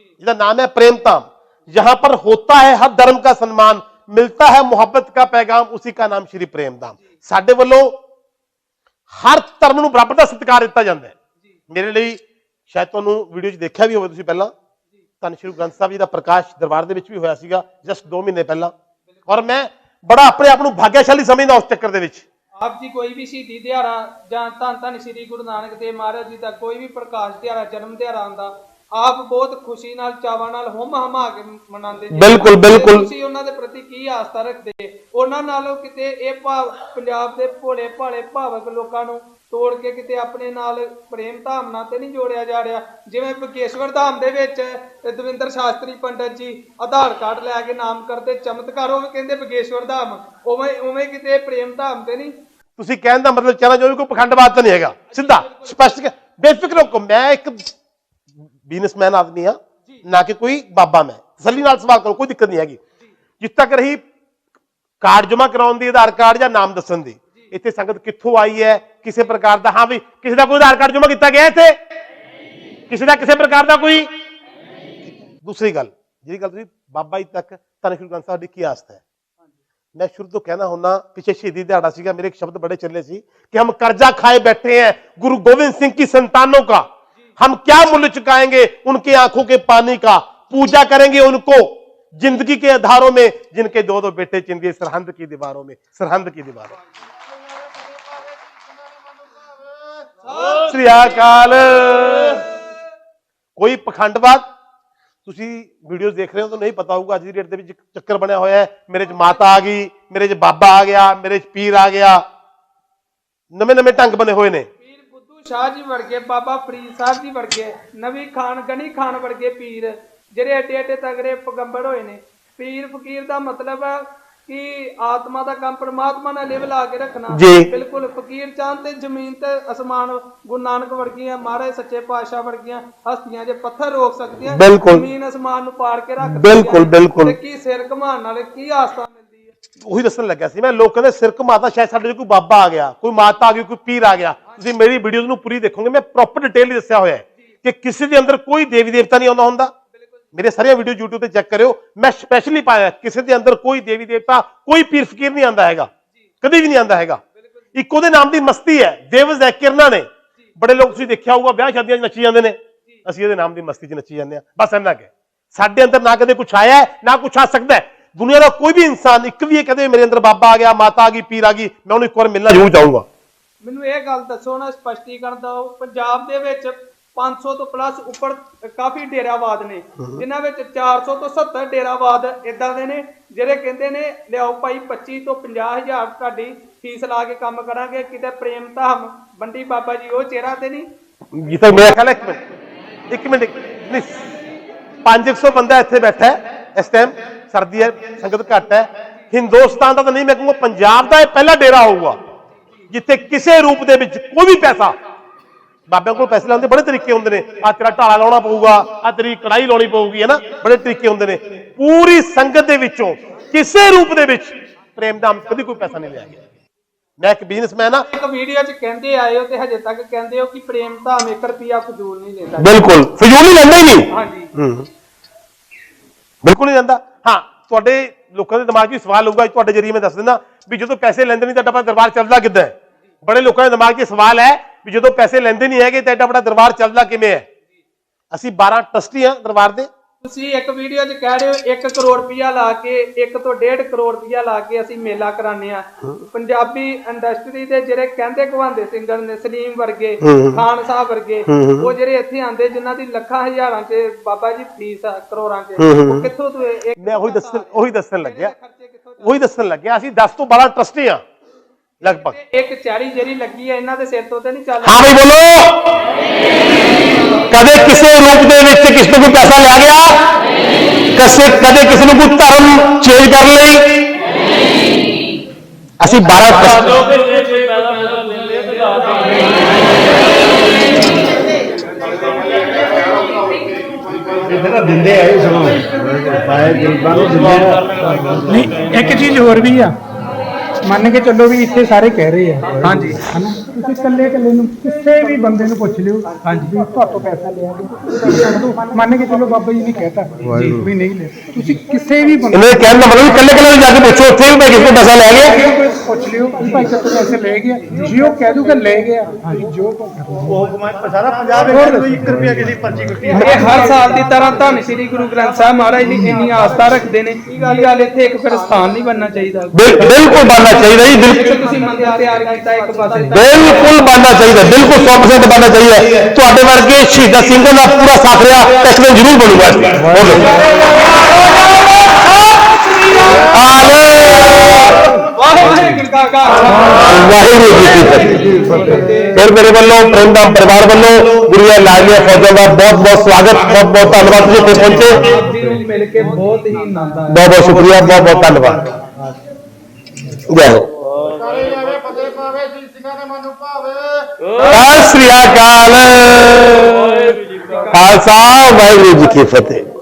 जिसका नाम है प्रेम धाम यहां पर होता है हर धर्म का सम्मान मिलता है मोहब्बत का पैगाम उसी का नाम श्री प्रेम धाम ਸਾਡੇ ਵੱਲੋਂ ਹਰ ਧਰਮ ਨੂੰ ਬਰਾਬਰ ਦਾ ਸਤਿਕਾਰ ਦਿੱਤਾ ਜਾਂਦਾ ਹੈ ਮੇਰੇ ਲਈ ਸ਼ਾਇਦ ਤੁਹਾਨੂੰ ਵੀਡੀਓ 'ਚ ਦੇਖਿਆ ਵੀ ਹੋਵੇ ਤੁਸੀਂ ਪਹਿਲਾਂ ਧੰਨ ਸ਼੍ਰੀ ਗੁਰੂ ਗ੍ਰੰਥ ਸਾਹਿਬ ਜੀ ਦਾ ਪ੍ਰਕਾਸ਼ ਦਰਬਾਰ ਦੇ ਵਿੱਚ ਵੀ ਹੋਇਆ ਸੀਗਾ ਜਸਟ 2 ਮਹੀਨੇ ਪਹਿਲਾਂ ਔਰ ਮੈਂ ਬੜਾ ਆਪਣੇ ਆਪ ਨੂੰ ਭਾਗਿਆਸ਼ਾਲੀ ਸਮਝਦਾ ਉਸ ਚੱਕਰ ਦੇ ਵਿੱਚ ਆਪ ਜੀ ਕੋਈ ਵੀ ਸ਼ਹੀਦੀ ਦਿਹਾੜਾ ਜਾਂ ਧੰਨ ਧੰਨ ਸ੍ਰੀ ਗੁਰੂ ਨਾਨਕ ਦੇਵ ਮਹਾਰਾਜ ਜੀ ਦਾ ਕੋਈ ਵੀ ਪ੍ਰਕਾਸ਼ ਦਿਹਾੜਾ ਜਨਮ ਦਿਹਾੜਾ ਆਉਂਦਾ ਆਪ ਬਹੁਤ ਖੁਸ਼ੀ ਨਾਲ ਚਾਵਾਂ ਨਾਲ ਹੁਮ ਹਮਾ ਕੇ ਮਨਾਉਂਦੇ ਜੀ। ਬਿਲਕੁਲ, ਬਿਲਕੁਲ। ਤੁਸੀਂ ਉਹਨਾਂ ਦੇ ਪ੍ਰਤੀ ਕੀ ਆਸਥਾ ਰੱਖਦੇ? ਉਹਨਾਂ ਨਾਲੋਂ ਕਿਤੇ ਇਹ ਭਾਵ ਪੰਜਾਬ ਦੇ ਭੋਲੇ ਭਾਲੇ ਭਾਵਕ ਲੋਕਾਂ ਨੂੰ ਤੋੜ ਕੇ ਕਿਤੇ ਆਪਣੇ ਨਾਲ ਪ੍ਰੇਮ ਧਾਮ ਨਾਲ ਤੇ ਨਹੀਂ ਜੋੜਿਆ ਜਾ ਰਿਹਾ? ਜਿਵੇਂ ਬਕੇਸ਼ਵਰ ਧਾਮ ਦੇ ਵਿੱਚ ਦਵਿੰਦਰ ਸ਼ਾਸਤਰੀ ਪੰਡਤ ਜੀ ਆਧਾਰ ਕਾਰਡ ਲੈ ਕੇ ਨਾਮ ਕਰਦੇ ਚਮਤਕਾਰ ਉਹ ਕਹਿੰਦੇ ਬਕੇਸ਼ਵਰ ਧਾਮ। ਉਵੇਂ ਉਵੇਂ ਕਿਤੇ ਪ੍ਰੇਮ ਧਾਮ ਤੇ ਨਹੀਂ? ਤੁਸੀਂ ਕਹਿਣ ਦਾ ਮਤਲਬ ਕਹਿਣਾ ਚਾਹੁੰਦੇ ਕੋਈ ਪਖੰਡਵਾਦ ਤਾਂ ਨਹੀਂ ਹੈਗਾ। ਸਿੱਧਾ ਸਪਸ਼ਟ ਬੇਫਿਕਰ ਹੋ ਕੇ ਮੈਂ ਇੱਕ ਬਿਜ਼ਨਸਮੈਨ ਆਦਮੀ ਆ ਨਾ ਕਿ ਕੋਈ ਬਾਬਾ ਮੈਂ। ਤਸੱਲੀ ਨਾਲ ਸਵਾਲ ਕਰੋ ਕੋਈ ਦਿੱਕਤ ਨਹੀਂ ਹੈਗੀ। ਜਿੱਥੇ ਤੱਕ ਰਹੀ ਕਾਰਡ ਜਮ੍ਹਾਂ ਕਰਾਉਣ ਦੀ ਆਧਾਰ ਕਾਰਡ ਜਾਂ ਨਾਮ ਦੱਸਣ ਦੀ। ਇੱਥੇ ਸੰਗਤ ਕਿੱਥੋਂ ਆਈ ਹੈ ਕਿਸੇ ਪ੍ਰਕਾਰ ਦਾ ਹਾਂ ਵੀ ਕਿਸੇ ਦਾ ਕੋਈ ਆਧਾਰ ਕਾਰਡ ਜਮ੍ਹਾਂ ਕੀਤਾ ਗਿਆ ਇੱਥੇ? ਕਿਸੇ ਦਾ ਕਿਸੇ ਪ੍ਰਕਾਰ ਦਾ ਕੋਈ? ਦੂਸਰੀ ਗੱਲ ਜਿਹੜੀ ਗੱਲ ਤੁਸੀਂ ਬਾਬਾ ਜੀ ਤੱਕ ਤਨ ਸ਼ੁਰੂ ਗ੍ਰੰਥ ਸਾਹਿਬ ਦੀ ਕੀ ਆਸਤ ਹੈ? ਮੈਂ ਸ਼ੁਰੂ ਤੋਂ ਕਹਿਣਾ ਹੁੰਦਾ ਪਿਛੇ ਸ਼ਹੀਦੀ ਦਿਹਾੜਾ ਸੀਗਾ ਮੇਰੇ ਇੱਕ ਸ਼ਬਦ ਬੜੇ ਚੱਲੇ ਸੀ ਕਿ ਹਮ ਕਰਜ਼ਾ ਖਾਏ ਬੈਠੇ ਹੈ ਗੁਰੂ ਗੋਬਿੰਦ ਸਿੰਘ ਕੀ ਸੰਤਾਨੋ ਕਾ। हम क्या मूल्य चुकाएंगे उनकी आंखों के पानी का पूजा करेंगे उनको जिंदगी के आधारों में जिनके दो दो बेटे चिंदिए सरहंद की दीवारों में सरहंद की दीवारों में। ਸ੍ਰੀ ਅਕਾਲ ਕੋਈ ਪਖੰਡਵਾਦ ਤੁਸੀਂ ਵੀਡੀਓਜ਼ ਦੇਖ ਰਹੇ ਹੋ ਤਾਂ ਨਹੀਂ ਪਤਾ ਹੋਊਗਾ ਅੱਜ ਦੀ ਡੇਟ ਦੇ ਵਿੱਚ ਇੱਕ ਚੱਕਰ ਬਣਿਆ ਹੋਇਆ ਹੈ ਮੇਰੇ 'ਚ ਮਾਤਾ ਆ ਗਈ ਮੇਰੇ 'ਚ ਬਾਬਾ ਆ ਗਿਆ ਮੇਰੇ 'ਚ ਪੀਰ ਆ ਗਿਆ ਨਵੇਂ ਨਵੇਂ ਢੰਗ ਬਣੇ ਹੋਏ ਨੇ ਪੀਰ ਬੁੱਧੂ ਸ਼ਾਹ ਜੀ ਵਰਗੇ ਬਾਬਾ ਫਰੀਦ ਸਾਹਿਬ ਜੀ ਵਰਗੇ ਨਵੀ ਖਾਨ ਗਨੀ ਖਾਨ ਵਰਗੇ ਪੀਰ ਜਿਹੜੇ ਏਡੇ ਏਡੇ ਤਗੜੇ ਪਗੰਬਰ ਹੋਏ ਨੇ ਪੀਰ ਫਕੀਰ ਦਾ ਮਤਲਬ ਹੈ ਕਿ ਆਤਮਾ ਦਾ ਕੰਮ ਪਰਮਾਤਮਾ ਨਾਲ ਲਿਵ ਲਾ ਕੇ ਰੱਖਣਾ ਜੀ। ਬਿਲਕੁਲ ਫਕੀਰ ਚਾਂਦ ਤੇ ਜ਼ਮੀਨ ਤੇ ਅਸਮਾਨ ਗੁਰੂ ਨਾਨਕ ਵਰਗੀਆਂ ਮਹਾਰਾਜ ਸੱਚੇ ਪਾਤਸ਼ਾਹ ਵਰਗੀਆਂ ਹਸਤੀਆਂ ਜੇ ਪੱਥਰ ਰੋਕ ਸਕਦੀਆਂ ਬਿਲਕੁਲ। ਜ਼ਮੀਨ ਅਸਮਾਨ ਨੂੰ ਪਾੜ ਕੇ ਰੱਖ ਬਿਲਕੁਲ। ਬਿਲਕੁਲ। ਤੇ ਕੀ ਸਿਰ ਘਮਾਣ ਨਾਲ ਕੀ ਆਸਤਾ ਮਿਲਦੀ ਹੈ ਉਹੀ ਦੱਸਣ ਲੱਗਿਆ ਸੀ ਮੈਂ ਲੋਕਾਂ ਦੇ ਸਿਰ ਘੁਮਾਤਾ ਸ਼ਾਇਦ ਸਾਡੇ ਕੋਈ ਬਾਬਾ ਆ ਗਿਆ ਕੋਈ ਮਾਤਾ ਆ ਗਈ ਕੋਈ ਪੀਰ ਆ ਗਿਆ ਤੁਸੀਂ ਮੇਰੀ ਵੀਡੀਓਜ਼ ਨੂੰ ਪੂਰੀ ਦੇਖੋਗੇ, ਮੈਂ ਪ੍ਰੋਪਰ ਡਿਟੇਲ ਹੀ ਦੱਸਿਆ ਹੋਇਆ ਹੈ ਕਿ ਕਿਸੇ ਦੇ ਅੰਦਰ ਕੋਈ ਦੇਵੀ ਦੇਵਤਾ ਨਹੀਂ ਆਉਂਦਾ ਹੁੰਦਾ। ਮੇਰੇ ਸਾਰੀਆਂ ਵੀਡੀਓ YouTube ਤੇ ਚੈੱਕ ਕਰਿਓ। ਮੈਂ ਸਪੈਸ਼ਲੀ ਪਾਇਆ ਕਿਸੇ ਦੇ ਅੰਦਰ ਕੋਈ ਦੇਵੀ ਦੇਵਤਾ, ਕੋਈ ਪੀਰ ਫਕੀਰ ਨਹੀਂ ਆਂਦਾ ਹੈਗਾ। ਕਦੇ ਵੀ ਨਹੀਂ ਆਂਦਾ ਹੈਗਾ। ਇੱਕ ਉਹਦੇ ਨਾਮ ਦੀ ਮਸਤੀ ਹੈ ਦੇਵਜ਼ ਹੈ ਕਿਰਨਾਂ ਨੇ। ਬੜੇ ਲੋਕ ਤੁਸੀਂ ਦੇਖਿਆ ਹੋਊਗਾ, ਵਿਆਹ ਸ਼ਾਦੀਆਂ 'ਚ ਨੱਚੀ ਜਾਂਦੇ ਨੇ। ਅਸੀਂ ਇਹਦੇ ਨਾਮ ਦੀ ਮਸਤੀ 'ਚ ਨੱਚੀ ਜਾਂਦੇ ਆ ਬਸ ਇੰਨਾ ਕਿ ਸਾਡੇ ਅੰਦਰ ਨਾ ਕਦੇ ਕੁਝ ਆਇਆ ਨਾ ਕੁਝ ਆ ਸਕਦਾ ਹੈ। ਦੁਨੀਆ ਦਾ ਕੋਈ ਵੀ ਇਨਸਾਨ, ਇੱਕ ਵੀ ਇਹ ਕਦੇ ਮੇਰੇ ਅੰਦਰ ਬਾਬਾ ਆ ਗਿਆ, ਮਾਤਾ ਆ ਗਈ, ਪੀਰ ਆ ਗਈ, ਮੈਂ ਉਹਨੂੰ ਇੱਕ ਵਾਰ ਮਿਲਣਾ ਜ਼ਰੂਰ ਚਾਹੂੰਗਾ। ਮੈਨੂੰ ਇਹ ਗੱਲ ਦੱਸੋ ਨਾ ਸਪਸ਼ਟੀਕਰਨ ਦਿਓ ਪੰਜਾਬ ਦੇ ਵਿੱਚ 500 ਤੋਂ ਪਲੱਸ ਉੱਪਰ ਕਾਫੀ ਡੇਰਾਵਾਦ ਨੇ। ਜਿਨ੍ਹਾਂ ਵਿੱਚ 400 ਤੋਂ 70 ਡੇਰਾਵਾਦ ਇਦਾਂ ਦੇ ਨੇ ਜਿਹੜੇ ਕਹਿੰਦੇ ਨੇ ਲਿਆਓ ਭਾਈ 25 ਤੋਂ 50 ਹਜ਼ਾਰ ਤੁਹਾਡੀ ਫੀਸ ਲਾ ਕੇ ਕੰਮ ਕਰਾਂਗੇ ਕਿਤੇ ਪ੍ਰੇਮ ਧਾਮ ਬੰਡੀ ਬਾਬਾ ਜੀ ਉਹ ਚਿਹਰਾ ਤੇ ਨਹੀਂ? ਜਿੱਥੇ ਮੇਰਾ ਖਿਆਲ ਹੈ ਇੱਕ ਮਿੰਟ ਇੱਕ ਮਿੰਟ ਇੱਕ ਮਿੰਟ, ਨਹੀਂ 500 ਬੰਦਾ ਇੱਥੇ ਬੈਠਾ ਹੈ ਇਸ ਟਾਈਮ ਸਰਦੀ ਹੈ ਸੰਗਤ ਘੱਟ ਹੈ। ਹਿੰਦੁਸਤਾਨ ਦਾ ਤਾਂ ਨਹੀਂ ਮੈਂ ਕਹੂੰਗਾ ਪੰਜਾਬ ਦਾ ਇਹ ਪਹਿਲਾ ਡੇਰਾ ਹੋਊਗਾ। ਜਿੱਥੇ ਕਿਸੇ ਰੂਪ ਦੇ ਵਿੱਚ ਕੋਈ ਵੀ ਪੈਸਾ। ਬਾਬਿਆਂ ਕੋਲ ਪੈਸੇ ਲਾਉਂਦੇ ਬੜੇ ਤਰੀਕੇ ਹੁੰਦੇ ਨੇ। ਆ ਤੇਰਾ ਢਾਲਾ ਲਾਉਣਾ ਪਊਗਾ ਆ ਤੇਰੀ ਕੜਾਈ ਲਾਉਣੀ ਪਊਗੀ ਹੈ ਨਾ? ਬੜੇ ਤਰੀਕੇ ਹੁੰਦੇ ਨੇ। ਪੂਰੀ ਸੰਗਤ ਦੇ ਵਿੱਚੋਂ ਕਿਸੇ ਰੂਪ ਦੇ ਵਿੱਚ ਪ੍ਰੇਮ ਦਾ ਕਦੀ ਕੋਈ ਪੈਸਾ ਨਹੀਂ ਲਿਆ ਗਿਆ। ਮੈਂ ਇੱਕ ਬਿਜ਼ਨਸਮੈਨ ਆ ਇੱਕ ਵੀਡੀਓ 'ਚ ਕਹਿੰਦੇ ਆਏ ਹੋ ਤੇ ਹਜੇ ਤੱਕ ਕਹਿੰਦੇ ਹੋ ਕਿ ਪ੍ਰੇਮ ਧਾਮ 1 ਰੁਪਿਆ ਫਜ਼ੂਲ ਨਹੀਂ ਲੈਂਦਾ। ਬਿਲਕੁਲ। ਫਜ਼ੂਲ ਨਹੀਂ ਲੈਂਦਾ ਹੀ ਨਹੀਂ। ਹਾਂਜੀ। ਹੂੰ। ਬਿਲਕੁਲ ਨਹੀਂ ਜਾਂਦਾ ਹਾਂ ਤੁਹਾਡੇ ਲੋਕਾਂ ਦੇ ਦਿਮਾਗ 'ਚ ਵੀ ਸਵਾਲ ਹੋਊਗਾ ਤੁਹਾਡੇ ਜਰੀਏ ਮੈਂ ਦੱਸ ਦਿੰਦਾ ਵੀ ਜਦੋਂ ਪੈਸੇ ਲੈਂਦੇ ਨਹੀਂ ਤਾਂ ਤੁਹਾਡਾ ਦਰਬਾਰ ਚੱਲਦਾ ਕਿੱਦਾਂ ਹੈ? ਬੜੇ ਲੋਕਾਂ ਦੇ ਦਿਮਾਗ 'ਚ ਸਵਾਲ ਹੈ ਵੀ ਜਦੋਂ ਪੈਸੇ ਲੈਂਦੇ ਨਹੀਂ ਹੈਗੇ ਤਾਂ ਐਡਾ ਬੜਾ ਦਰਬਾਰ ਚੱਲਦਾ ਕਿਵੇਂ ਹੈ? ਅਸੀਂ 12 ਟਰਸਟੀ ਹਾਂ ਦਰਬਾਰ ਦੇ। ਤੁਸੀਂ ਇੱਕ ਵੀਡੀਓ 'ਚ ਕਹਿ ਰਹੇ ਹੋ 1 ਕਰੋੜ ਰੁਪਇਆ ਲਾ ਕੇ 1 ਤੋਂ 1.5 ਕਰੋੜ ਰੁਪਇਆ ਲਾ ਕੇ ਅਸੀਂ ਮੇਲਾ ਕਰਾਉਂਦੇ ਆ ਪੰਜਾਬੀ ਇੰਡਸਟਰੀ ਦੇ ਜਿਹੜੇ ਕਹਿੰਦੇ ਕਹਾਂਦੇ ਸਿੰਗਰ ਨੇ ਸਲੀਮ ਵਰਗੇ ਖਾਨ ਸਾਹਿਬ ਵਰਗੇ ਉਹ ਜਿਹੜੇ ਇੱਥੇ ਆਂਦੇ ਜਿਨ੍ਹਾਂ ਦੀ ਲੱਖਾਂ ਹਜ਼ਾਰਾਂ 'ਚ ਬਾਬਾ ਜੀ ਫੀਸ ਆ ਕਰੋੜਾਂ 'ਚ ਉਹ ਕਿੱਥੋਂ ਤੋਂ ਮੈਂ ਉਹੀ ਦੱਸਣ ਉਹੀ ਦੱਸਣ ਲੱਗਿਆ। ਖਰਚੇ ਕਿੱਥੋਂ ਉਹੀ ਦੱਸਣ ਲੱਗਿਆ। ਅਸੀਂ 10 ਤੋਂ 12 ਟਰਸਟੀ ਹਾਂ। ਲਗਭਗ। ਇੱਕ ਚਾਰੀ ਜਿਹੜੀ ਲੱਗੀ ਹੈ ਇਹਨਾਂ ਦੇ ਸਿਰ ਤੋਂ ਤੇ ਨਹੀਂ ਚੱਲ ਹਾਂ ਬਈ ਬੋਲੋ। ਕਦੇ ਕਿਸੇ ਰੂਪ ਦੇ ਵਿੱਚ ਕਿਸੇ ਤੋਂ ਕੋਈ ਪੈਸਾ ਲਿਆ ਗਿਆ? ਕਿਸੇ ਕਦੇ ਕਿਸੇ ਨੂੰ ਕੋਈ ਧਰਮ ਚੇਂਜ ਕਰ ਲਈ? ਅਸੀਂ 12 ਟਰਸਟ ਜਿਹੜਾ ਦਿੰਦੇ ਆ ਇਹ ਸਮਾਂ ਪਾਏ ਗਰੀਬਾਂ ਨੂੰ ਦਿੰਦੇ ਨਹੀਂ ਇੱਕ ਚੀਜ਼ ਹੋਰ ਵੀ ਆ। ਮੰਨ ਕੇ ਚੱਲੋ ਵੀ ਇੱਥੇ ਸਾਰੇ ਕਹਿ ਰਹੇ ਆ। ਹਾਂਜੀ। ਹਨਾ? ਤੁਸੀਂ ਇਕੱਲੇ ਇਕੱਲੇ ਨੂੰ ਕਿਸੇ ਵੀ ਬੰਦੇ ਨੂੰ ਪੁੱਛ ਲਿਓ ਹਾਂਜੀ। ਵੀ ਤੁਹਾਤੋਂ ਪੈਸਾ ਲਿਆ ਗਿਆ। ਮੰਨ ਕੇ ਚਲੋ ਬਾਬਾ ਜੀ ਨੇ ਕਹਿਤਾ ਵੀ ਨਹੀਂ ਲੈ ਤੁਸੀਂ ਕਿਸੇ ਵੀ ਬੰਦੇ ਇਹਨੇ ਕਹਿਣ ਦਾ ਮਤਲਬ ਇਕੱਲੇ ਇਕੱਲੇ ਜਾ ਕੇ ਪੁੱਛੋ ਉੱਥੇ ਵੀ ਮੈਂ ਕਿਸੇ ਤੋਂ ਪੈਸਾ ਲੈ ਗਿਆ। ਨੂੰ ਪੁੱਛ ਲਿਓ ਵੀ ਭਾਈ ਤੁਹਾਤੋਂ ਪੈਸੇ ਲੈ ਗਿਆ? ਜੇ ਉਹ ਕਹਿ ਦੂਗਾ ਲੈ ਗਿਆ। ਹਾਂਜੀ ਜੋ ਉਹ ਸਾਰਾ ਪੰਜਾਬ ਵਿੱਚ ਕੋਈ 1 ਰੁਪਿਆ ਕਿਸੇ ਪਰਚੀ ਕੱਟੀ ਇਹ ਹਰ ਸਾਲ ਦੀ ਤਰ੍ਹਾਂ ਧੰਨ ਸ੍ਰੀ ਗੁਰੂ ਗ੍ਰੰਥ ਸਾਹਿਬ ਮਹਾਰਾਜ ਦੀ ਇੰਨੀ ਆਸਥਾ ਰੱਖਦੇ ਨੇ। ਕੀ ਗੱਲ ਗੱਲ ਇੱਥੇ ਇੱਕ ਫਿਰ ਸਥਾਨ ਨਹੀਂ ਬਣਨਾ ਚਾਹੀਦਾ। ਬਿਲ- ਬਿਲਕੁਲ ਬਣਨਾ ਚਾਹੀਦਾ ਜੀ ਬਿਲ- ਜਿੱਥੇ ਤੁਸੀਂ ਮੰਦਿਰ ਤਿਆਰ ਕੀਤਾ ਇੱਕ ਪਾਸੇ। ਬਿਲਕੁਲ ਬਣਨਾ ਚਾਹੀਦਾ ਬਿਲਕੁਲ 100% ਬਣਨਾ ਚਾਹੀਦਾ। ਤੁਹਾਡੇ ਵਰਗੇ ਸ਼ਹੀਦਾਂ ਸਿੰਘਾਂ ਦਾ ਪੂਰਾ ਸਾਥ ਰਿਹਾ ਇੱਕ ਦਿਨ ਜ਼ਰੂਰ ਬਣੂਗਾ। ਇਸ ਤੇ ਬੋਲੋ ਵਾਹਿਗੁਰੂ ਦਾ ਖਾਲਸਾ ਵਾਹਿਗੁਰੂ ਜੀ ਕੀ ਫਤਿਹ ਫਿਰ ਮੇਰੇ ਵੱਲੋਂ ਪ੍ਰੇਮਦਾਮ ਪਰਿਵਾਰ ਵੱਲੋਂ ਗੁਰੂਆਂ ਲਾਲੀਆਂ ਫੌਜਾਂ ਦਾ ਬਹੁਤ ਬਹੁਤ ਸਵਾਗਤ ਬਹੁਤ ਬਹੁਤ ਧੰਨਵਾਦ ਤੁਸੀਂ ਇੱਥੇ ਪਹੁੰਚੇ ਆਪ ਜੀ ਨੂੰ ਮਿਲ ਕੇ ਬਹੁਤ ਹੀ ਆਨੰਦ ਆਇਆ ਬਹੁਤ ਬਹੁਤ ਸ਼ੁਕਰੀਆ ਬਹੁਤ ਬਹੁਤ ਧੰਨਵਾਦ ਜੈ ਹੋ ਸਤਿ ਸ੍ਰੀ ਅਕਾਲ ਖਾਲਸਾ ਵਾਹਿਗੁਰੂ ਜੀ ਕੀ ਫਤਿਹ